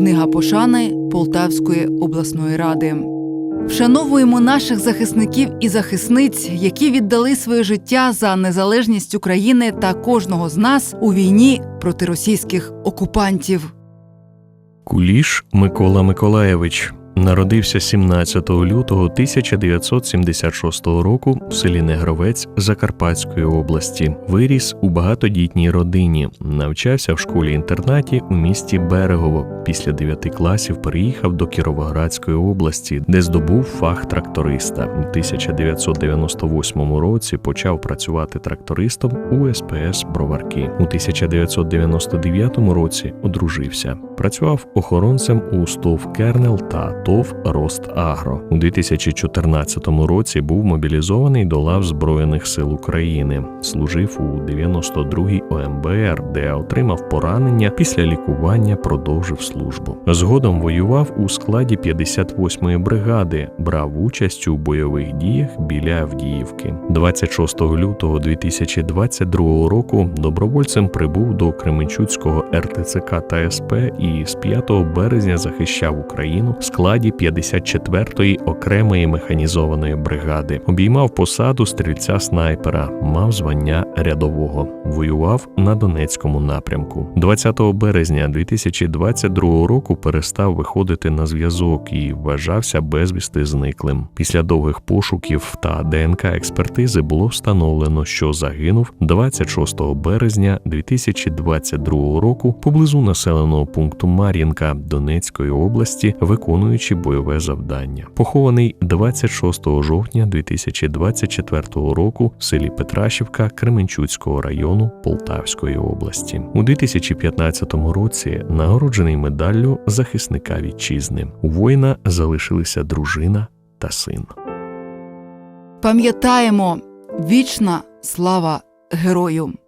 Книга пошани Полтавської обласної ради. Вшановуємо наших захисників і захисниць, які віддали своє життя за незалежність України та кожного з нас у війні проти російських окупантів. Куліш Микола Миколаєвич народився 17 лютого 1976 року в селі Негровець Закарпатської області. Виріс у багатодітній родині, навчався в школі-інтернаті у місті Берегово. Після 9 класів переїхав до Кіровоградської області, де здобув фах тракториста. У 1998 році почав працювати трактористом у СПС Броварки. У 1999 році одружився. Працював охоронцем у СТОВ Кернел та ТОВ Ростагро. У 2014 році був мобілізований до лав Збройних сил України. Служив у 92-й ОМБР, де отримав поранення. Після лікування продовжив службу. Згодом воював у складі 58-ї бригади, брав участь у бойових діях біля Авдіївки. 26 лютого 2022 року добровольцем прибув до Кременчуцького РТЦК та СП і з 5 березня захищав Україну в складі 54-ї окремої механізованої бригади. Обіймав посаду стрільця снайпера, мав звання рядового. Воював на Донецькому напрямку. 20 березня 2022 року перестав виходити на зв'язок і вважався безвісти зниклим. Після довгих пошуків та ДНК експертизи було встановлено, що загинув 26 березня 2022 року поблизу населеного пункту Мар'їнка Донецької області, виконуючи бойове завдання. Похований 26 жовтня 2024 року в селі Петрашівка Кременчуцького району Полтавської області. У 2015 році нагороджений медаллю захисника вітчизни. У воїна залишилися дружина та син. Пам'ятаємо вічна слава герою!